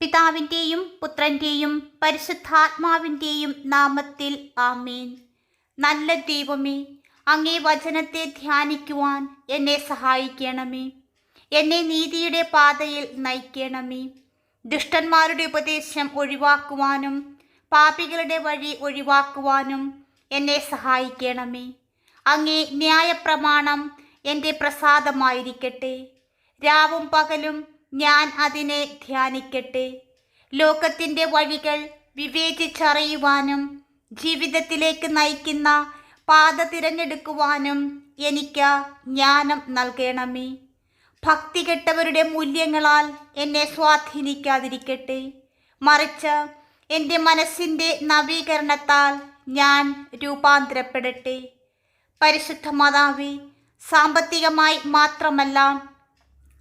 പിതാവിന്റെയും പുത്രന്റെയും പരിശുദ്ധാത്മാവിന്റെയും നാമത്തിൽ ആമേൻ. നല്ല ദൈവമേ അങ്ങേ വചനത്തെ ധ്യാനിക്കുവാൻ എന്നെ സഹായിക്കണമേ. എന്നെ നീതിയുടെ പാതയിൽ നയിക്കണമേ. ദുഷ്ടന്മാരുടെ ഉപദേശം ഒഴിവാക്കുവാനും പാപികളുടെ വഴി ഒഴിവാക്കുവാനും എന്നെ സഹായിക്കണമേ. അങ്ങേ ന്യായപ്രമാണം എന്റെ പ്രസാദമായിരിക്കട്ടെ. രാവും പകലും ഞാൻ അതിനെ ധ്യാനിക്കട്ടെ. ലോകത്തിന്റെ വഴികൾ വിവേചിച്ചറിയുവാനും ജീവിതത്തിലേക്ക് നയിക്കുന്ന പാത തിരഞ്ഞെടുക്കുവാനും എനിക്ക് ജ്ഞാനം നൽകണമേ. ഭക്തി കെട്ടവരുടെ മൂല്യങ്ങളാൽ എന്നെ സ്വാധീനിക്കാതിരിക്കട്ടെ. മറിച്ച് എന്റെ മനസ്സിന്റെ നവീകരണത്താൽ ഞാൻ രൂപാന്തരപ്പെടട്ടെ. പരിശുദ്ധ മാതാവി സാമ്പത്തികമായി മാത്രമല്ല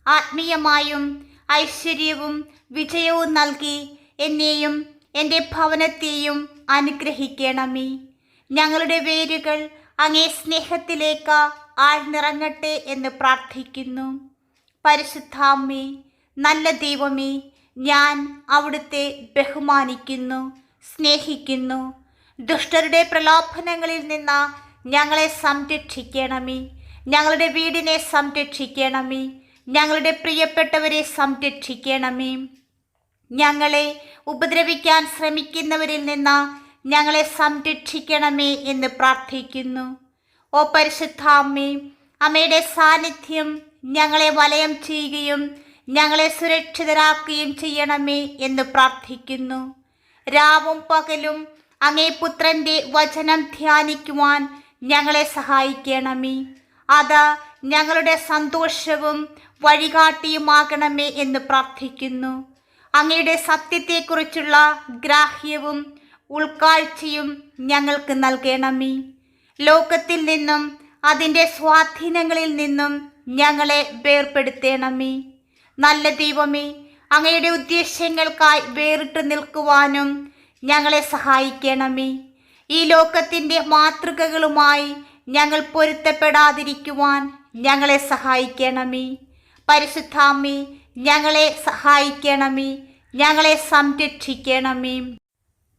ആത്മീയമായും ഐശ്വര്യവും വിജയവും നൽകി എന്നെയും എന്റെ ഭവനത്തെയും അനുഗ്രഹിക്കണമേ. ഞങ്ങളുടെ വേരുകൾ അങ്ങേ സ്നേഹത്തിലേക്ക് ആഴ്ന്നിറങ്ങട്ടെ എന്ന് പ്രാർത്ഥിക്കുന്നു. പരിശുദ്ധാമ്മേ നല്ല ദൈവമേ ഞാൻ അവിടുത്തെ ബഹുമാനിക്കുന്നു സ്നേഹിക്കുന്നു. ദുഷ്ടരുടെ പ്രലോഭനങ്ങളിൽ നിന്ന് ഞങ്ങളെ സംരക്ഷിക്കണമേ. ഞങ്ങളുടെ വീടിനെ സംരക്ഷിക്കണമേ. ഞങ്ങളുടെ പ്രിയപ്പെട്ടവരെ സംരക്ഷിക്കണമേ. ഞങ്ങളെ ഉപദ്രവിക്കാൻ ശ്രമിക്കുന്നവരിൽ നിന്ന് ഞങ്ങളെ സംരക്ഷിക്കണമേ എന്ന് പ്രാർത്ഥിക്കുന്നു. ഓ പരിശുദ്ധാമ്മേ അമ്മയുടെ സാന്നിധ്യം ഞങ്ങളെ വലയം ചെയ്യുകയും ഞങ്ങളെ സുരക്ഷിതരാക്കുകയും ചെയ്യണമേ എന്ന് പ്രാർത്ഥിക്കുന്നു. രാവും പകലും അങ്ങേ പുത്രന്റെ വചനം ധ്യാനിക്കുവാൻ ഞങ്ങളെ സഹായിക്കണമേ. അത് ഞങ്ങളുടെ സന്തോഷവും വഴികാട്ടിയുമാകണമേ എന്ന് പ്രാർത്ഥിക്കുന്നു. അങ്ങയുടെ സത്യത്തെക്കുറിച്ചുള്ള ഗ്രാഹ്യവും ഉൾക്കാഴ്ചയും ഞങ്ങൾക്ക് നൽകണമേ. ലോകത്തിൽ നിന്നും അതിന്റെ സ്വാധീനങ്ങളിൽ നിന്നും ഞങ്ങളെ വേർപ്പെടുത്തേണമേ. നല്ല ദൈവമേ അങ്ങയുടെ ഉദ്ദേശ്യങ്ങൾക്കായി വേറിട്ട് നിൽക്കുവാനും ഞങ്ങളെ സഹായിക്കണമേ. ഈ ലോകത്തിന്റെ മാതൃകകളുമായി ഞങ്ങൾ പൊരുത്തപ്പെടാതിരിക്കുവാൻ ഞങ്ങളെ സഹായിക്കണമേ. പരിശുദ്ധാമ്മേ ഞങ്ങളെ സഹായിക്കണമേ ഞങ്ങളെ സംരക്ഷിക്കണമേ.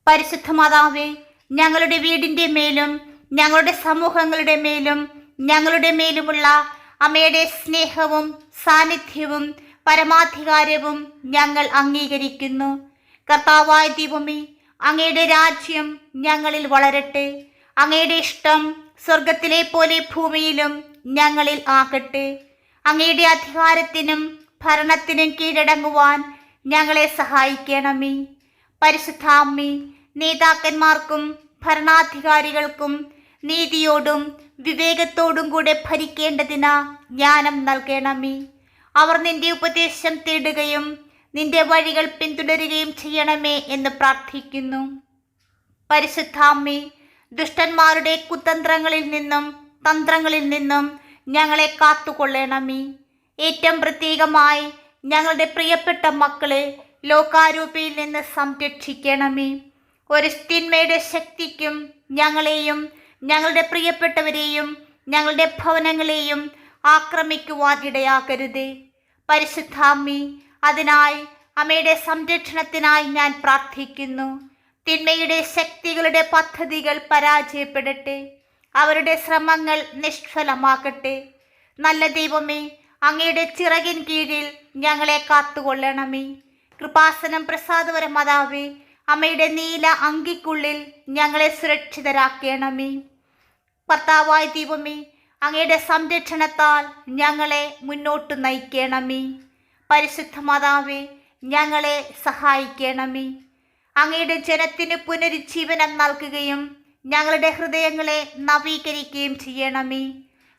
പരിശുദ്ധ മാതാവേ ഞങ്ങളുടെ വീടിന്റെ മേലും ഞങ്ങളുടെ സമൂഹങ്ങളുടെ മേലും ഞങ്ങളുടെ മേലുമുള്ള അമ്മയുടെ സ്നേഹവും സാന്നിധ്യവും പരമാധികാരവും ഞങ്ങൾ അംഗീകരിക്കുന്നു. കർത്താവായ ദൈവമേ അങ്ങയുടെ രാജ്യം ഞങ്ങളിൽ വളരട്ടെ. അങ്ങയുടെ ഇഷ്ടം സ്വർഗത്തിലെ പോലെ ഭൂമിയിലും ഞങ്ങളിൽ ആകട്ടെ. അങ്ങയുടെ അധികാരത്തിനും ഭരണത്തിനും കീഴടങ്ങുവാൻ ഞങ്ങളെ സഹായിക്കണമേ. പരിശുദ്ധാമ്മി നേതാക്കന്മാർക്കും ഭരണാധികാരികൾക്കും നീതിയോടും വിവേകത്തോടും കൂടെ ഭരിക്കേണ്ടതിന് ജ്ഞാനം നൽകണമേ. അവർ നിന്റെ ഉപദേശം തേടുകയും നിന്റെ വഴികൾ പിന്തുടരുകയും ചെയ്യണമേ എന്ന് പ്രാർത്ഥിക്കുന്നു. പരിശുദ്ധാമ്മി ദുഷ്ടന്മാരുടെ കുതന്ത്രങ്ങളിൽ നിന്നും തന്ത്രങ്ങളിൽ നിന്നും ഞങ്ങളെ കാത്തുകൊള്ളണമേ. ഏറ്റവും പ്രത്യേകമായി ഞങ്ങളുടെ പ്രിയപ്പെട്ട മക്കളെ ലോകാരൂപിയിൽ നിന്ന് സംരക്ഷിക്കണമേ. ഒരു തിന്മയുടെ ശക്തിക്കും ഞങ്ങളെയും ഞങ്ങളുടെ പ്രിയപ്പെട്ടവരെയും ഞങ്ങളുടെ ഭവനങ്ങളെയും ആക്രമിക്കുവാൻ ഇടയാക്കരുതേ പരിശുദ്ധാമ്മി അതിനായി അമ്മയുടെ സംരക്ഷണത്തിനായി ഞാൻ പ്രാർത്ഥിക്കുന്നു. തിന്മയുടെ ശക്തികളുടെ പദ്ധതികൾ പരാജയപ്പെടട്ടെ. അവരുടെ ശ്രമങ്ങൾ നിഷ്ഫലമാക്കട്ടെ നല്ല ദൈവമേ അങ്ങയുടെ ചിറകിൻ കീഴിൽ ഞങ്ങളെ കാത്തുകൊള്ളണമേ. കൃപാസനം പ്രസാദവര മാതാവേ അമ്മയുടെ നീല അങ്കിക്കുള്ളിൽ ഞങ്ങളെ സുരക്ഷിതരാക്കണമേ. ഭർത്താവായ ദൈവമേ അങ്ങയുടെ സംരക്ഷണത്താൽ ഞങ്ങളെ മുന്നോട്ട് നയിക്കണമേ. പരിശുദ്ധ മാതാവേ ഞങ്ങളെ സഹായിക്കണമേ. അങ്ങയുടെ ജനത്തിന് പുനരുജ്ജീവനം നൽകുകയും ഞങ്ങളുടെ ഹൃദയങ്ങളെ നവീകരിക്കുകയും ചെയ്യണമേ.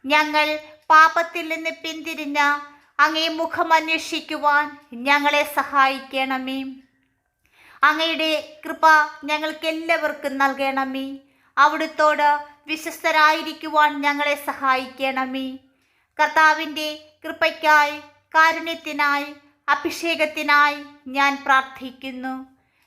ഞങ്ങൾ പാപത്തിൽ നിന്ന് പിന്തിരിഞ്ഞ അങ്ങേ മുഖം അന്വേഷിക്കുവാൻ ഞങ്ങളെ സഹായിക്കണമേ. അങ്ങയുടെ കൃപ ഞങ്ങൾക്ക് എല്ലാവർക്കും നൽകണമേ. അവിടുത്തോട് വിശ്വസ്തരായിരിക്കുവാൻ ഞങ്ങളെ സഹായിക്കണമേ. കർത്താവിന്റെ കൃപയ്ക്കായി കാരുണ്യത്തിനായി അഭിഷേകത്തിനായി ഞാൻ പ്രാർത്ഥിക്കുന്നു.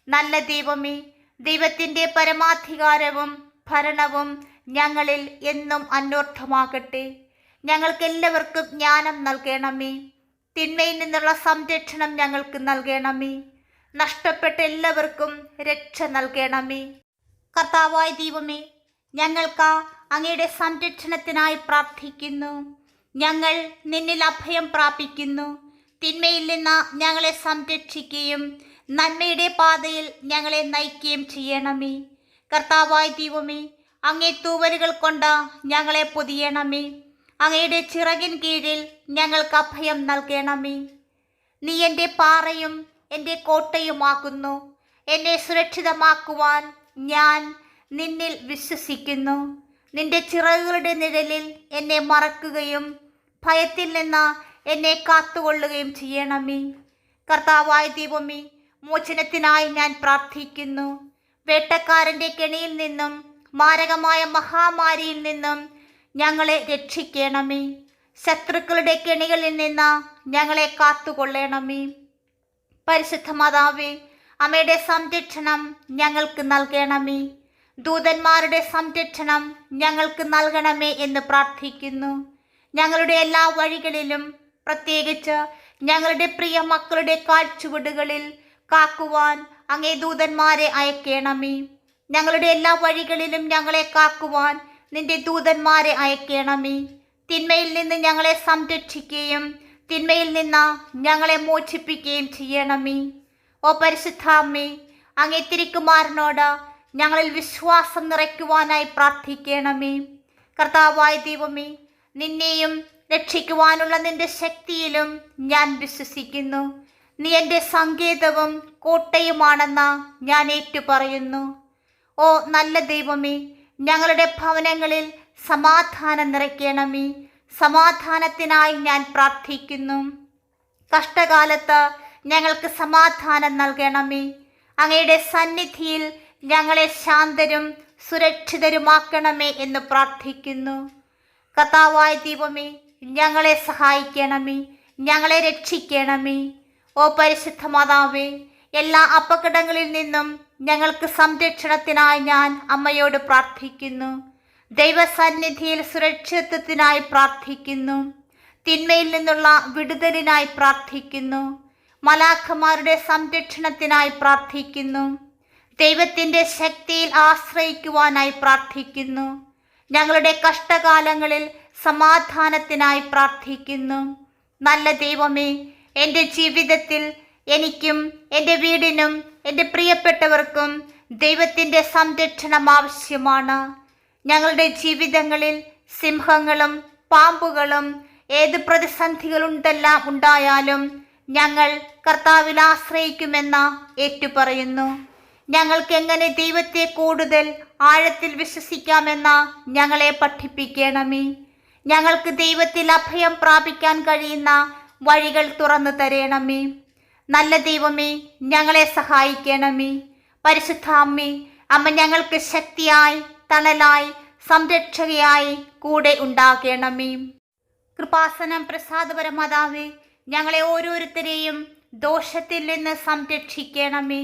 നല്ല ദൈവമേ ദൈവത്തിന്റെ പരമാധികാരവും ഭരണവും ഞങ്ങളിൽ എന്നും അന്വർത്ഥമാകട്ടെ. ഞങ്ങൾക്കെല്ലാവർക്കും ജ്ഞാനം നൽകണമേ. തിന്മയിൽ നിന്നുള്ള സംരക്ഷണം ഞങ്ങൾക്ക് നൽകണമേ. നഷ്ടപ്പെട്ട എല്ലാവർക്കും രക്ഷ നൽകണമേ. കർത്താവായ ദൈവമേ ഞങ്ങൾക്ക് അങ്ങയുടെ സംരക്ഷണത്തിനായി പ്രാർത്ഥിക്കുന്നു. ഞങ്ങൾ നിന്നിൽ അഭയം പ്രാപിക്കുന്നു. തിന്മയിൽ നിന്ന് ഞങ്ങളെ സംരക്ഷിക്കുകയും നന്മയുടെ പാതയിൽ ഞങ്ങളെ നയിക്കുകയും ചെയ്യണമേ. കർത്താവായ ദൈവമേ അങ്ങേ തൂവലുകൾ കൊണ്ട് ഞങ്ങളെ പൊതിയണമേ. അങ്ങയുടെ ചിറകിൻ കീഴിൽ ഞങ്ങൾക്ക് അഭയം നൽകണമേ. നീ എന്റെ പാറയും എന്റെ കോട്ടയുമാകുന്നു എന്നെ സുരക്ഷിതമാക്കുവാൻ ഞാൻ നിന്നിൽ വിശ്വസിക്കുന്നു. നിന്റെ ചിറകുകളുടെ നിഴലിൽ എന്നെ മറക്കുകയും ഭയത്തിൽ നിന്ന് എന്നെ കാത്തുകൊള്ളുകയും ചെയ്യണമേ. കർത്താവായ ദൈവമേ മോചനത്തിനായി ഞാൻ പ്രാർത്ഥിക്കുന്നു. വേട്ടക്കാരന്റെ കെണിയിൽ നിന്നും മാരകമായ മഹാമാരിയിൽ നിന്നും ഞങ്ങളെ രക്ഷിക്കണമേ. ശത്രുക്കളുടെ കെണികളിൽ നിന്ന് ഞങ്ങളെ കാത്തുകൊള്ളണമേ. പരിശുദ്ധ മാതാവേ അമ്മയുടെ സംരക്ഷണം ഞങ്ങൾക്ക് നൽകണമേ. ദൂതന്മാരുടെ സംരക്ഷണം ഞങ്ങൾക്ക് നൽകണമേ എന്ന് പ്രാർത്ഥിക്കുന്നു. ഞങ്ങളുടെ എല്ലാ വഴികളിലും പ്രത്യേകിച്ച് ഞങ്ങളുടെ പ്രിയ മക്കളുടെ കാഴ്ചവിടുകളിൽ കാക്കുവാൻ അങ്ങേ ദൂതന്മാരെ അയക്കണമേ. ഞങ്ങളുടെ എല്ലാ വഴികളിലും ഞങ്ങളെ കാക്കുവാൻ നിന്റെ ദൂതന്മാരെ അയക്കണമേ. തിന്മയിൽ നിന്ന് ഞങ്ങളെ സംരക്ഷിക്കുകയും തിന്മയിൽ നിന്ന് ഞങ്ങളെ മോചിപ്പിക്കുകയും ചെയ്യണമേ. ഓ പരിശുദ്ധാമ്മേ അങ്ങേ തിരിക്കുമാരനോട് ഞങ്ങളിൽ വിശ്വാസം നിറയ്ക്കുവാനായി പ്രാർത്ഥിക്കണമേ. കർത്താവായ ദൈവമേ നിന്നെയും രക്ഷിക്കുവാനുള്ള നിന്റെ ശക്തിയിലും ഞാൻ വിശ്വസിക്കുന്നു. നീ എന്റെ സങ്കേതവും കോട്ടയുമാണെന്ന് ഞാൻ ഏറ്റുപറയുന്നു. ഓ നല്ല ദൈവമേ ഞങ്ങളുടെ ഭവനങ്ങളിൽ സമാധാനം നിറയ്ക്കണമേ. സമാധാനത്തിനായി ഞാൻ പ്രാർത്ഥിക്കുന്നു. കഷ്ടകാലത്ത് ഞങ്ങൾക്ക് സമാധാനം നൽകണമേ. അങ്ങയുടെ സന്നിധിയിൽ ഞങ്ങളെ ശാന്തരും സുരക്ഷിതരുമാക്കണമേ എന്ന് പ്രാർത്ഥിക്കുന്നു. കഥാവായ ദൈവമേ ഞങ്ങളെ സഹായിക്കണമേ. ഞങ്ങളെ രക്ഷിക്കണമേ. ഓ പരിശുദ്ധ മാതാവേ എല്ലാ അപകടങ്ങളിൽ നിന്നും ഞങ്ങൾക്ക് സംരക്ഷണത്തിനായി ഞാൻ അമ്മയോട് പ്രാർത്ഥിക്കുന്നു. ദൈവസന്നിധിയിൽ സുരക്ഷിതത്വത്തിനായി പ്രാർത്ഥിക്കുന്നു. തിന്മയിൽ നിന്നുള്ള വിടുതലിനായി പ്രാർത്ഥിക്കുന്നു. മലാഖമാരുടെ സംരക്ഷണത്തിനായി പ്രാർത്ഥിക്കുന്നു. ദൈവത്തിന്റെ ശക്തിയിൽ ആശ്രയിക്കുവാനായി പ്രാർത്ഥിക്കുന്നു. ഞങ്ങളുടെ കഷ്ടകാലങ്ങളിൽ സമാധാനത്തിനായി പ്രാർത്ഥിക്കുന്നു. നല്ല ദൈവമേ എന്റെ ജീവിതത്തിൽ എനിക്കും എന്റെ വീടിനും എന്റെ പ്രിയപ്പെട്ടവർക്കും ദൈവത്തിന്റെ സംരക്ഷണം ആവശ്യമാണ്. ഞങ്ങളുടെ ജീവിതങ്ങളിൽ സിംഹങ്ങളും പാമ്പുകളും ഏത് പ്രതിസന്ധികളുണ്ടെല്ലാം ഉണ്ടായാലും ഞങ്ങൾ കർത്താവിൽ ആശ്രയിക്കുമെന്ന് ഏറ്റുപറയുന്നു. ഞങ്ങൾക്ക് എങ്ങനെ ദൈവത്തെ കൂടുതൽ ആഴത്തിൽ വിശ്വസിക്കാമെന്ന ഞങ്ങളെ പഠിപ്പിക്കണമേ. ഞങ്ങൾക്ക് ദൈവത്തിൽ അഭയം പ്രാപിക്കാൻ കഴിയുന്ന വഴികൾ തുറന്നു തരേണമേ. നല്ല ദൈവമേ ഞങ്ങളെ സഹായിക്കണമേ. പരിശുദ്ധ അമ്മേ അമ്മ ഞങ്ങൾക്ക് ശക്തിയായി തണലായി സംരക്ഷകയായി കൂടെ ഉണ്ടാകണമേ. കൃപാസനം പ്രസാദപരമാതാവേ ഞങ്ങളെ ഓരോരുത്തരെയും ദോഷത്തിൽ നിന്ന് സംരക്ഷിക്കണമേ.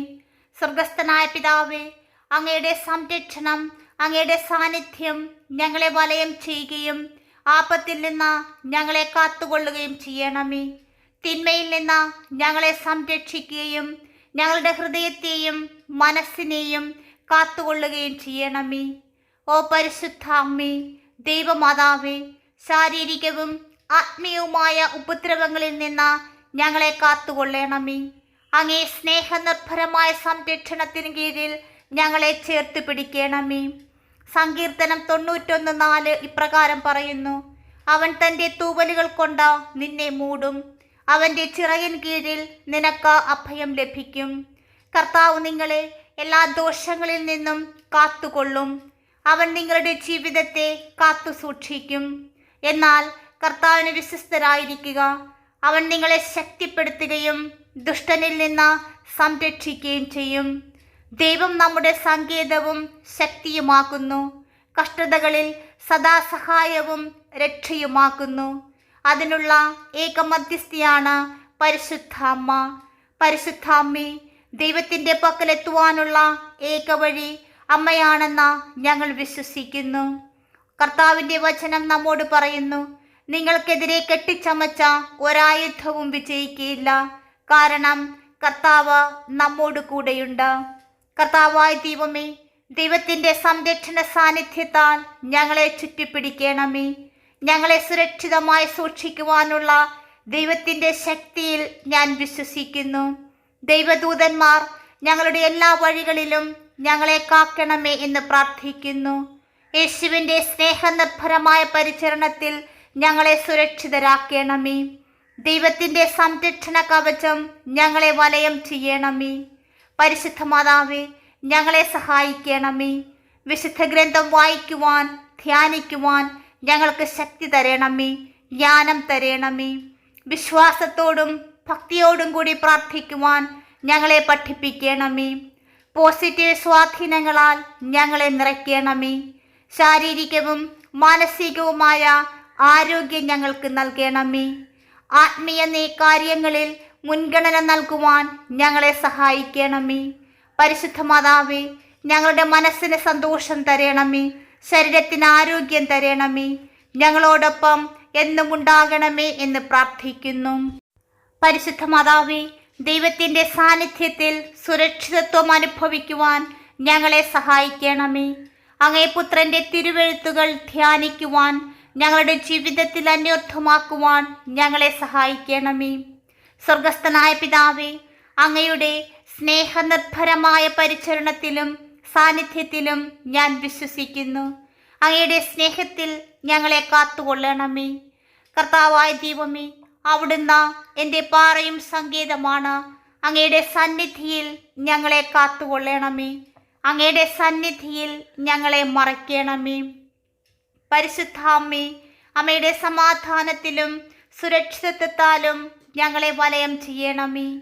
സ്വർഗസ്ഥനായ പിതാവേ അങ്ങയുടെ സംരക്ഷണം അങ്ങയുടെ സാന്നിധ്യം ഞങ്ങളെ വലയം ചെയ്യുകയും ആപത്തിൽ നിന്ന് ഞങ്ങളെ കാത്തുകൊള്ളുകയും ചെയ്യണമേ. തിന്മയിൽ നിന്ന് ഞങ്ങളെ സംരക്ഷിക്കുകയും ഞങ്ങളുടെ ഹൃദയത്തെയും മനസ്സിനെയും കാത്തുകൊള്ളുകയും ചെയ്യണമേ. ഓ പരിശുദ്ധ അമ്മേ ദൈവമാതാവേ ശാരീരികവും ആത്മീയവുമായ ഉപദ്രവങ്ങളിൽ നിന്ന് ഞങ്ങളെ കാത്തുകൊള്ളണമേ. അങ്ങേ സ്നേഹനിർഭരമായ സംരക്ഷണത്തിന് കീഴിൽ ഞങ്ങളെ ചേർത്ത് പിടിക്കണമേ. സങ്കീർത്തനം തൊണ്ണൂറ്റൊന്ന് നാല് ഇപ്രകാരം പറയുന്നു. അവൻ തന്റെ തൂവലുകൾ കൊണ്ട് നിന്നെ മൂടും. അവന്റെ ചിറകിൻ കീഴിൽ നിനക്ക് അഭയം ലഭിക്കും. കർത്താവ് നിങ്ങളെ എല്ലാ ദോഷങ്ങളിൽ നിന്നും കാത്തുകൊള്ളും. അവൻ നിങ്ങളുടെ ജീവിതത്തെ കാത്തു സൂക്ഷിക്കും. എന്നാൽ കർത്താവിന് വിശ്വസ്തരായിരിക്കുക. അവൻ നിങ്ങളെ ശക്തിപ്പെടുത്തുകയും ദുഷ്ടനിൽ നിന്ന് സംരക്ഷിക്കുകയും ചെയ്യും. ദൈവം നമ്മുടെ സങ്കേതവും ശക്തിയുമാക്കുന്നു. കഷ്ടതകളിൽ സദാസഹായവും രക്ഷയുമാക്കുന്നു. അതിനുള്ള ഏക മധ്യസ്ഥയാണ് പരിശുദ്ധാമ്മ അമ്മ പരിശുദ്ധ അമ്മേ ദൈവത്തിന്റെ പക്കലെത്തുവാനുള്ള ഏക വഴി അമ്മയാണെന്ന് ഞങ്ങൾ വിശ്വസിക്കുന്നു. കർത്താവിന്റെ വചനം നമ്മോട് പറയുന്നു നിങ്ങൾക്കെതിരെ കെട്ടിച്ചമച്ച ഒരായുധവും വിജയിക്കില്ല കാരണം കർത്താവ് നമ്മോട് കൂടെയുണ്ട്. കർത്താവായ ദൈവമേ ദൈവത്തിന്റെ സംരക്ഷണ സാന്നിധ്യത്താൽ ഞങ്ങളെ ചുറ്റിപ്പിടിക്കണമേ. ഞങ്ങളെ സുരക്ഷിതമായി സൂക്ഷിക്കുവാനുള്ള ദൈവത്തിന്റെ ശക്തിയിൽ ഞാൻ വിശ്വസിക്കുന്നു. ദൈവദൂതന്മാർ ഞങ്ങളുടെ എല്ലാ വഴികളിലും ഞങ്ങളെ കാക്കണമേ എന്ന് പ്രാർത്ഥിക്കുന്നു. യേശുവിന്റെ സ്നേഹനിർഭരമായ പരിചരണത്തിൽ ഞങ്ങളെ സുരക്ഷിതരാക്കണമേ. ദൈവത്തിന്റെ സംരക്ഷണ കവചം ഞങ്ങളെ വലയം ചെയ്യണമേ. പരിശുദ്ധ മാതാവേ ഞങ്ങളെ സഹായിക്കണമേ. വിശുദ്ധ ഗ്രന്ഥം വായിക്കുവാൻ ധ്യാനിക്കുവാൻ ഞങ്ങൾക്ക് ശക്തി തരണമേ ജ്ഞാനം തരണമേ. വിശ്വാസത്തോടും ഭക്തിയോടും കൂടി പ്രാർത്ഥിക്കുവാൻ ഞങ്ങളെ പഠിപ്പിക്കണമേ. പോസിറ്റീവ് സ്വാധീനങ്ങളാൽ ഞങ്ങളെ നിറയ്ക്കണമേ. ശാരീരികവും മാനസികവുമായ ആരോഗ്യം ഞങ്ങൾക്ക് നൽകണമേ. ആത്മീയ നീ കാര്യങ്ങളിൽ മുൻഗണന നൽകുവാൻ ഞങ്ങളെ സഹായിക്കണമേ. പരിശുദ്ധ മാതാവേ ഞങ്ങളുടെ മനസ്സിന് സന്തോഷം തരണമേ. ശരീരത്തിന് ആരോഗ്യം തരണമേ. ഞങ്ങളോടൊപ്പം എന്നും ഉണ്ടാകണമേ എന്ന് പ്രാർത്ഥിക്കുന്നു. പരിശുദ്ധ മാതാവേ ദൈവത്തിന്റെ സാന്നിധ്യത്തിൽ സുരക്ഷിതത്വം അനുഭവിക്കുവാൻ ഞങ്ങളെ സഹായിക്കണമേ. അങ്ങേ പുത്രന്റെ തിരുവെഴുത്തുകൾ ധ്യാനിക്കുവാൻ ഞങ്ങളുടെ ജീവിതത്തിൽ അന്വർത്ഥമാക്കുവാൻ ഞങ്ങളെ സഹായിക്കണമേ. സ്വർഗസ്ഥനായ പിതാവേ അങ്ങയുടെ സ്നേഹനിർഭരമായ പരിചരണത്തിലും സാന്നിധ്യത്തിലും ഞാൻ വിശ്വസിക്കുന്നു. അങ്ങയുടെ സ്നേഹത്തിൽ ഞങ്ങളെ കാത്തുകൊള്ളണമേ. കർത്താവായ ദൈവമേ അവിടുന്ന് എന്റെ പാറയും സങ്കേതമാണ്. അങ്ങയുടെ സന്നിധിയിൽ ഞങ്ങളെ കാത്തുകൊള്ളണമേ. അങ്ങയുടെ സന്നിധിയിൽ ഞങ്ങളെ മറയ്ക്കണമേ. പരിശുദ്ധാമ്മേ അമ്മയുടെ സമാധാനത്തിലും സുരക്ഷിതത്വത്താലും ഞങ്ങളെ വലയം ചെയ്യണമേ.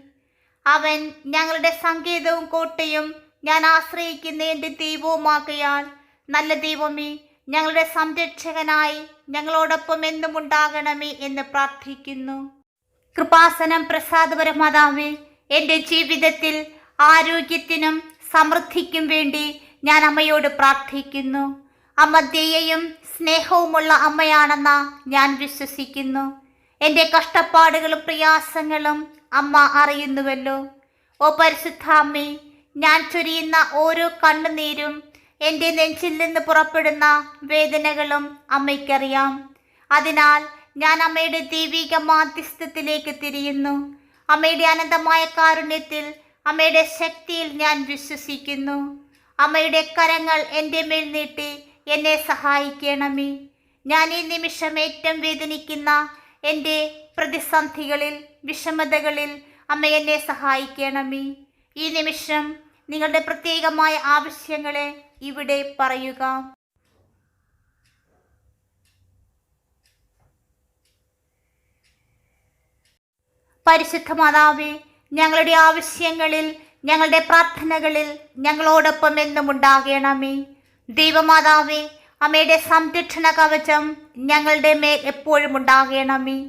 അവൻ ഞങ്ങളുടെ സങ്കേതവും കോട്ടയും ഞാൻ ആശ്രയിക്കുന്ന എന്റെ ദൈവവുമാകയാൽ. നല്ല ദൈവമേ ഞങ്ങളുടെ സംരക്ഷകനായി ഞങ്ങളോടൊപ്പം എന്നും ഉണ്ടാകണമേ എന്ന് പ്രാർത്ഥിക്കുന്നു. കൃപാസനം പ്രസാദപരമാതാവേ എന്റെ ജീവിതത്തിൽ ആരോഗ്യത്തിനും സമൃദ്ധിക്കും വേണ്ടി ഞാൻ അമ്മയോട് പ്രാർത്ഥിക്കുന്നു. അമ്മ ദയയും സ്നേഹവുമുള്ള അമ്മയാണെന്ന ഞാൻ വിശ്വസിക്കുന്നു. എന്റെ കഷ്ടപ്പാടുകളും പ്രയാസങ്ങളും അമ്മ അറിയുന്നുവല്ലോ. ഓ പരിശുദ്ധാമ്മി ഞാൻ ചൊരിയുന്ന ഓരോ കണ്ണുനീരും എന്റെ നെഞ്ചിൽ നിന്ന് പുറപ്പെടുന്ന വേദനകളും അമ്മയ്ക്കറിയാം. അതിനാൽ ഞാൻ അമ്മയുടെ ദൈവിക മാധ്യസ്ഥത്തിലേക്ക് തിരിയുന്നു. അമ്മയുടെ അനന്തമായ കാരുണ്യത്തിൽ അമ്മയുടെ ശക്തിയിൽ ഞാൻ വിശ്വസിക്കുന്നു. അമ്മയുടെ കരങ്ങൾ എന്റെ മേൽ നീട്ടി എന്നെ സഹായിക്കണമേ. ഞാൻ ഈ നിമിഷം ഏറ്റവും വേദനിക്കുന്ന എന്റെ പ്രതിസന്ധികളിൽ വിഷമതകളിൽ അമ്മ എന്നെ സഹായിക്കണമേ. ഈ നിമിഷം നിങ്ങളുടെ പ്രത്യേകമായ ആവശ്യങ്ങളെ ഇവിടെ പറയുക. പരിശുദ്ധ മാതാവേ ഞങ്ങളുടെ ആവശ്യങ്ങളിൽ ഞങ്ങളുടെ പ്രാർത്ഥനകളിൽ ഞങ്ങളോടൊപ്പം എന്നും ഉണ്ടാകണമേ. ദൈവമാതാവേ അമ്മയുടെ സംരക്ഷണ കവചം ഞങ്ങളുടെ മേൽ എപ്പോഴും ഉണ്ടാകണമേ.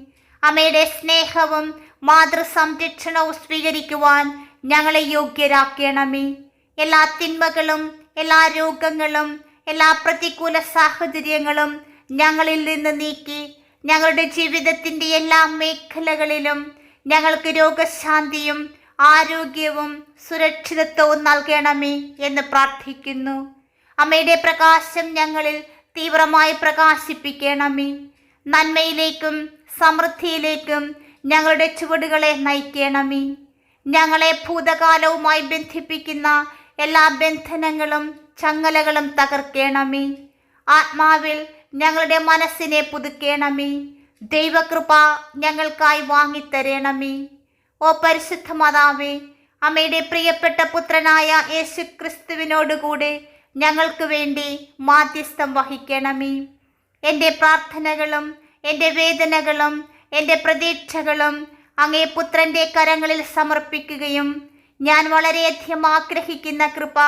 അമ്മയുടെ സ്നേഹവും മാതൃ സംരക്ഷണവും സ്വീകരിക്കുവാൻ ഞങ്ങളെ യോഗ്യരാക്കണമേ. എല്ലാ തിന്മകളും എല്ലാ രോഗങ്ങളും എല്ലാ പ്രതികൂല സാഹചര്യങ്ങളും ഞങ്ങളിൽ നിന്ന് നീക്കി ഞങ്ങളുടെ ജീവിതത്തിന്റെ എല്ലാ മേഖലകളിലും ഞങ്ങൾക്ക് രോഗശാന്തിയും ആരോഗ്യവും സുരക്ഷിതത്വവും നൽകണമേ എന്ന് പ്രാർത്ഥിക്കുന്നു. അമ്മയുടെ പ്രകാശം ഞങ്ങളിൽ തീവ്രമായി പ്രകാശിപ്പിക്കണമേ. നന്മയിലേക്കും സമൃദ്ധിയിലേക്കും ഞങ്ങളുടെ ചുവടുകളെ നയിക്കണമേ. ഞങ്ങളെ ഭൂതകാലവുമായി ബന്ധിപ്പിക്കുന്ന എല്ലാ ബന്ധനങ്ങളും ചങ്ങലകളും തകർക്കണമേ. ആത്മാവിൽ ഞങ്ങളുടെ മനസ്സിനെ പുതുക്കേണമേ. ദൈവകൃപ ഞങ്ങൾക്കായി വാങ്ങിത്തരണമേ. ഓ പരിശുദ്ധ മാതാവേ അമ്മയുടെ പ്രിയപ്പെട്ട പുത്രനായ യേശു ക്രിസ്തുവിനോടുകൂടെ ഞങ്ങൾക്ക് വേണ്ടി മാധ്യസ്ഥം വഹിക്കണമേ. എന്റെ പ്രാർത്ഥനകളും എന്റെ വേദനകളും എന്റെ പ്രതീക്ഷകളും അങ്ങേ പുത്രന്റെ കരങ്ങളിൽ സമർപ്പിക്കുകയും ഞാൻ വളരെയധികം ആഗ്രഹിക്കുന്ന കൃപ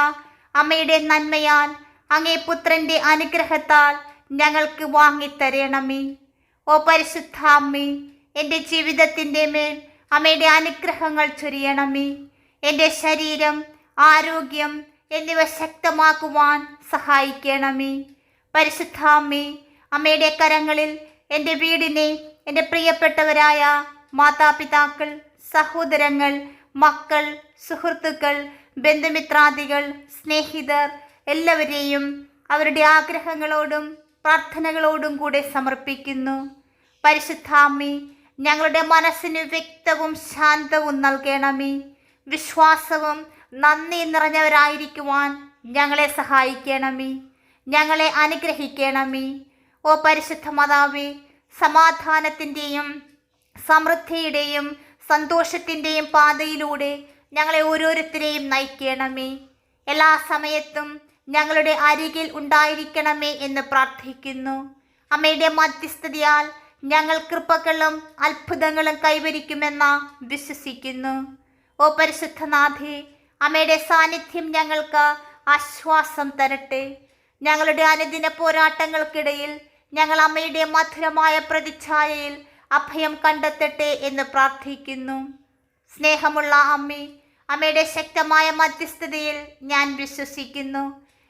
അമ്മയുടെ നന്മയാൽ അങ്ങേ പുത്രന്റെ അനുഗ്രഹത്താൽ ഞങ്ങൾക്ക് വാങ്ങിത്തരണമേ. ഓ പരിശുദ്ധ അമ്മേ എന്റെ ജീവിതത്തിന്റെ മേൽ അമ്മയുടെ അനുഗ്രഹങ്ങൾ ചൊരിയണമേ. എന്റെ ശരീരം ആരോഗ്യം എന്നിവ ശക്തമാക്കുവാൻ സഹായിക്കണമേ. പരിശുദ്ധാമ്മേ അമ്മയുടെ കരങ്ങളിൽ എന്റെ വീടിനെ എന്റെ പ്രിയപ്പെട്ടവരായ മാതാപിതാക്കൾ സഹോദരങ്ങൾ മക്കൾ സുഹൃത്തുക്കൾ ബന്ധുമിത്രാദികൾ സ്നേഹിതർ എല്ലാവരെയും അവരുടെ ആഗ്രഹങ്ങളോടും പ്രാർത്ഥനകളോടും കൂടെ സമർപ്പിക്കുന്നു. പരിശുദ്ധാമ്മി ഞങ്ങളുടെ മനസ്സിന് വ്യക്തവും ശാന്തവും നൽകണമേ. വിശ്വാസവും നന്ദി നിറഞ്ഞവരായിരിക്കുവാൻ ഞങ്ങളെ സഹായിക്കണമേ. ഞങ്ങളെ അനുഗ്രഹിക്കണമേ. ഓ പരിശുദ്ധ മാതാവേ സമാധാനത്തിന്റെയും സമൃദ്ധിയുടെയും സന്തോഷത്തിന്റെയും പാതയിലൂടെ ഞങ്ങളെ ഓരോരുത്തരെയും നയിക്കണമേ. എല്ലാ സമയത്തും ഞങ്ങളുടെ അരികിൽ ഉണ്ടായിരിക്കണമേ എന്ന് പ്രാർത്ഥിക്കുന്നു. അമ്മയുടെ മധ്യസ്ഥതയാൽ ഞങ്ങൾ കൃപകളും അത്ഭുതങ്ങളും കൈവരിക്കുമെന്ന വിശ്വസിക്കുന്നു. ഓ പരിശുദ്ധനാഥേ അമ്മയുടെ സാന്നിധ്യം ഞങ്ങൾക്ക് ആശ്വാസം തരട്ടെ. ഞങ്ങളുടെ അനുദിന പോരാട്ടങ്ങൾക്കിടയിൽ ഞങ്ങൾ അമ്മയുടെ മധുരമായ പ്രതിച്ഛായയിൽ അഭയം കണ്ടെത്തട്ടെ എന്ന് പ്രാർത്ഥിക്കുന്നു. സ്നേഹമുള്ള അമ്മേ അമ്മയുടെ ശക്തമായ മധ്യസ്ഥതയിൽ ഞാൻ വിശ്വസിക്കുന്നു.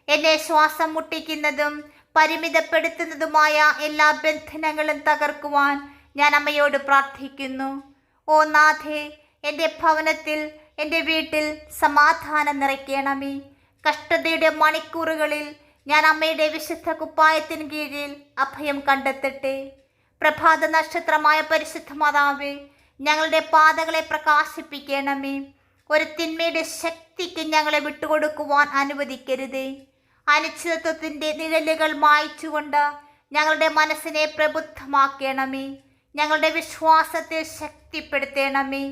എന്നെ ശ്വാസം മുട്ടിക്കുന്നതും പരിമിതപ്പെടുത്തുന്നതുമായ എല്ലാ ബന്ധനങ്ങളും തകർക്കുവാൻ ഞാൻ അമ്മയോട് പ്രാർത്ഥിക്കുന്നു. ഓ നാഥേ എന്റെ ഭവനത്തിൽ എന്റെ വീട്ടിൽ സമാധാനം നിറയ്ക്കണമേ. കഷ്ടതയുടെ മണിക്കൂറുകളിൽ ഞാൻ അമ്മയുടെ വിശുദ്ധ കുപ്പായത്തിന് കീഴിൽ അഭയം കണ്ടെത്തട്ടെ. പ്രഭാത നക്ഷത്രമായ പരിശുദ്ധ മാതാവേ ഞങ്ങളുടെ പാതകളെ പ്രകാശിപ്പിക്കണമേ. ഒരു തിന്മയുടെ ശക്തിക്ക് ഞങ്ങളെ വിട്ടുകൊടുക്കുവാൻ അനുവദിക്കരുതേ. അനിശ്ചിതത്വത്തിന്റെ നിഴലുകൾ മായ്ച്ചുകൊണ്ട് ഞങ്ങളുടെ മനസ്സിനെ പ്രബുദ്ധമാക്കണമേ. ഞങ്ങളുടെ വിശ്വാസത്തെ ശക്തിപ്പെടുത്തണമേ.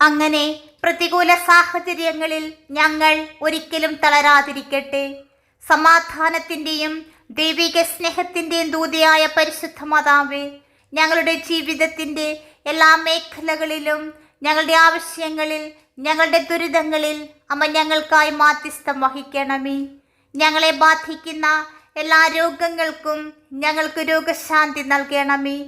അങ്ങനെ പ്രതികൂല സാഹചര്യങ്ങളിൽ ഞങ്ങൾ ഒരിക്കലും തളരാതിരിക്കട്ടെ. സമാധാനത്തിന്റെയും ദൈവിക സ്നേഹത്തിന്റെയും ദൂതിയായ പരിശുദ്ധ മാതാവേ ഞങ്ങളുടെ ജീവിതത്തിന്റെ എല്ലാ മേഖലകളിലും ഞങ്ങളുടെ ആവശ്യങ്ങളിൽ ഞങ്ങളുടെ ദുരിതങ്ങളിൽ അമ്മ ഞങ്ങൾക്കായി മാധ്യസ്ഥം വഹിക്കണമേ. ഞങ്ങളെ ബാധിക്കുന്ന എല്ലാ രോഗങ്ങൾക്കും ഞങ്ങൾക്ക് രോഗശാന്തി നൽകണമേ.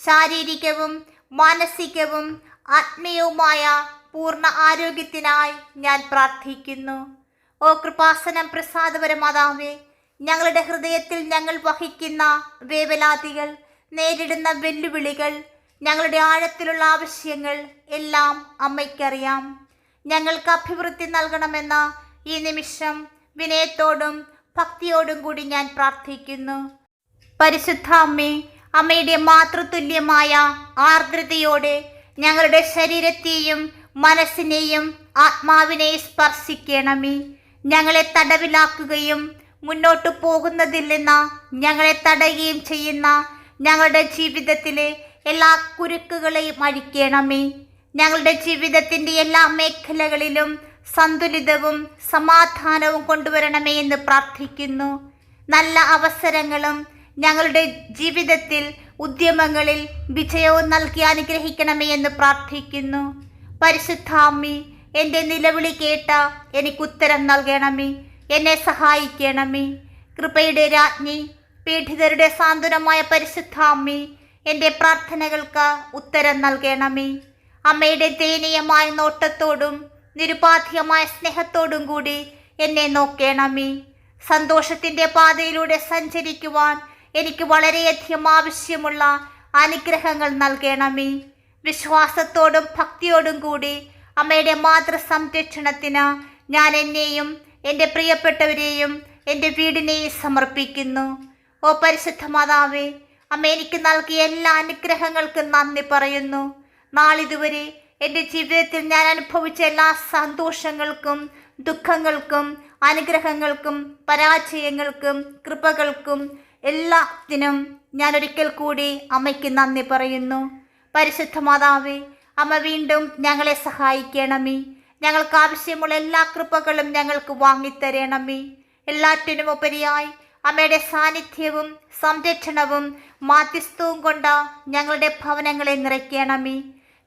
ശാരീരികവും മാനസികവും ആത്മീയവുമായ പൂർണ ആരോഗ്യത്തിനായി ഞാൻ പ്രാർത്ഥിക്കുന്നു. ഓ കൃപാസനം പ്രസാദപരമാതാവേ ഞങ്ങളുടെ ഹൃദയത്തിൽ ഞങ്ങൾ വഹിക്കുന്ന വേവലാതികൾ നേരിടുന്ന വെല്ലുവിളികൾ ഞങ്ങളുടെ ആഴത്തിലുള്ള ആവശ്യങ്ങൾ എല്ലാം അമ്മയ്ക്കറിയാം. ഞങ്ങൾക്ക് അഭിവൃദ്ധി നൽകണമെന്ന ഈ നിമിഷം വിനയത്തോടും ഭക്തിയോടും കൂടി ഞാൻ പ്രാർത്ഥിക്കുന്നു. പരിശുദ്ധ അമ്മേ അമ്മയുടെ മാതൃതുല്യമായ ആർദ്രതയോടെ ഞങ്ങളുടെ ശരീരത്തെയും മനസ്സിനെയും ആത്മാവിനെയും സ്പർശിക്കണമേ. ഞങ്ങളെ തടവിലാക്കുകയും മുന്നോട്ട് പോകുന്നതിൽ നിന്ന് ഞങ്ങളെ തടയുകയും ചെയ്യുന്ന ഞങ്ങളുടെ ജീവിതത്തിലെ എല്ലാ കുരുക്കുകളെയും അഴിക്കണമേ. ഞങ്ങളുടെ ജീവിതത്തിന്റെ എല്ലാ മേഖലകളിലും സന്തുലിതവും സമാധാനവും കൊണ്ടുവരണമേ എന്ന് പ്രാർത്ഥിക്കുന്നു. നല്ല അവസരങ്ങളും ഞങ്ങളുടെ ജീവിതത്തിൽ ഉദ്യമങ്ങളിൽ വിജയവും നൽകി അനുഗ്രഹിക്കണമേ എന്ന് പ്രാർത്ഥിക്കുന്നു. പരിശുദ്ധാമ്മി എന്റെ നിലവിളി കേട്ട എനിക്ക് ഉത്തരം നൽകണമേ. എന്നെ സഹായിക്കണമേ. കൃപയുടെ രാജ്ഞി പീഡിതരുടെ സാന്ത്വനമായ പരിശുദ്ധാമ്മി എന്റെ പ്രാർത്ഥനകൾക്ക് ഉത്തരം നൽകണമേ. അമ്മയുടെ ദയനീയമായ നോട്ടത്തോടും നിരുപാധികമായ സ്നേഹത്തോടും കൂടി എന്നെ നോക്കണമേ. സന്തോഷത്തിന്റെ പാതയിലൂടെ സഞ്ചരിക്കുവാൻ എനിക്ക് വളരെയധികം ആവശ്യമുള്ള അനുഗ്രഹങ്ങൾ നൽകണമേ. വിശ്വാസത്തോടും ഭക്തിയോടും കൂടി അമ്മയുടെ മാതൃസംരക്ഷണത്തിന് ഞാൻ എന്നെയും എന്റെ പ്രിയപ്പെട്ടവരെയും എന്റെ വീടിനെയും സമർപ്പിക്കുന്നു. ഓ പരിശുദ്ധ മാതാവേ അമ്മ എനിക്ക് നൽകിയ എല്ലാ അനുഗ്രഹങ്ങൾക്കും നന്ദി പറയുന്നു. നാളിതുവരെ എന്റെ ജീവിതത്തിൽ ഞാൻ അനുഭവിച്ച എല്ലാ സന്തോഷങ്ങൾക്കും ദുഃഖങ്ങൾക്കും അനുഗ്രഹങ്ങൾക്കും പരാജയങ്ങൾക്കും കൃപകൾക്കും എല്ലാത്തിനും ഞാൻ ഒരിക്കൽ കൂടി അമ്മയ്ക്ക് നന്ദി പറയുന്നു. പരിശുദ്ധ മാതാവേ അമ്മ വീണ്ടും ഞങ്ങളെ സഹായിക്കണമേ. ഞങ്ങൾക്ക് ആവശ്യമുള്ള എല്ലാ കൃപകളും ഞങ്ങൾക്ക് വാങ്ങിത്തരണമേ. എല്ലാറ്റിനും ഉപരിയായി അമ്മയുടെ സാന്നിധ്യവും സംരക്ഷണവും മാധ്യസ്ഥവും കൊണ്ട് ഞങ്ങളുടെ ഭവനങ്ങളെ നിറയ്ക്കണമേ.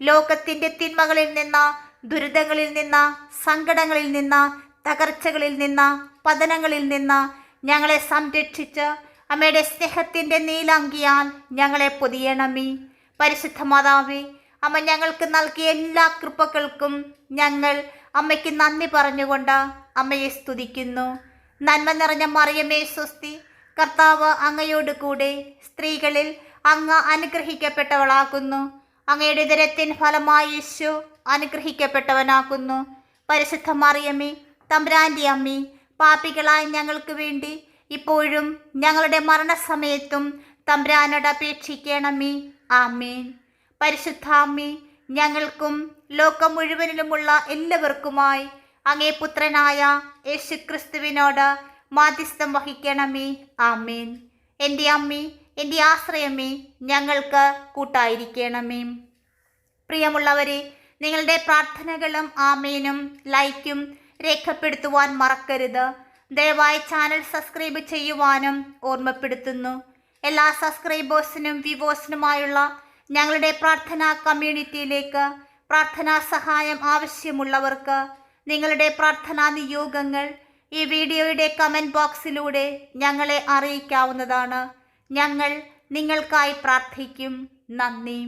ലോകത്തിന്റെ തിന്മകളിൽ നിന്ന് ദുരിതങ്ങളിൽ നിന്ന് സങ്കടങ്ങളിൽ നിന്ന് തകർച്ചകളിൽ നിന്ന് പതനങ്ങളിൽ നിന്ന് ഞങ്ങളെ സംരക്ഷിച്ച് അമ്മയുടെ സ്നേഹത്തിന്റെ നീലാങ്കിയാൽ ഞങ്ങളെ പൊതിയണമേ. പരിശുദ്ധ മാതാവേ അമ്മ ഞങ്ങൾക്ക് നൽകിയ എല്ലാ കൃപകൾക്കും ഞങ്ങൾ അമ്മയ്ക്ക് നന്ദി പറഞ്ഞുകൊണ്ട് അമ്മയെ സ്തുതിക്കുന്നു. നന്മ നിറഞ്ഞ മറിയമേ സ്വസ്തി കർത്താവ് അങ്ങയോട് കൂടെ സ്ത്രീകളിൽ അങ്ങ് അനുഗ്രഹിക്കപ്പെട്ടവളാകുന്നു. അങ്ങയുടെ ദരത്തിൻ ഫലമായി യേശു അനുഗ്രഹിക്കപ്പെട്ടവനാകുന്നു. പരിശുദ്ധ മറിയമ്മേ തമ്പ്രാന്റെ അമ്മി പാപികളായ ഞങ്ങൾക്ക് വേണ്ടി ഇപ്പോഴും ഞങ്ങളുടെ മരണസമയത്തും തമ്പ്രാനോട് അപേക്ഷിക്കണമേ. ആമേൻ. പരിശുദ്ധാമി ഞങ്ങൾക്കും ലോകം മുഴുവനിലുമുള്ള എല്ലാവർക്കുമായി അങ്ങേ പുത്രനായ യേശുക്രിസ്തുവിനോട് മാധ്യസ്ഥം വഹിക്കണമേ. ആമേൻ. എന്റെ അമ്മി എന്റെ ആശ്രയമേ ഞങ്ങൾക്ക് കൂട്ടായിരിക്കണമേ. പ്രിയമുള്ളവരെ നിങ്ങളുടെ പ്രാർത്ഥനകളും ആമേനും ലൈക്കും രേഖപ്പെടുത്തുവാൻ മറക്കരുത്. ദയവായി ചാനൽ സബ്സ്ക്രൈബ് ചെയ്യുവാനും ഓർമ്മപ്പെടുത്തുന്നു. എല്ലാ സബ്സ്ക്രൈബേഴ്സിനും വ്യൂവേഴ്സിനുമായുള്ള ഞങ്ങളുടെ പ്രാർത്ഥനാ കമ്മ്യൂണിറ്റിയിലേക്ക് പ്രാർത്ഥനാ സഹായം ആവശ്യമുള്ളവർക്ക് നിങ്ങളുടെ പ്രാർത്ഥനാ നിയോഗങ്ങൾ ഈ വീഡിയോയുടെ കമന്റ് ബോക്സിലൂടെ ഞങ്ങളെ അറിയിക്കാവുന്നതാണ്. ഞങ്ങൾ നിങ്ങൾക്കായി പ്രാർത്ഥിക്കും. നന്ദി.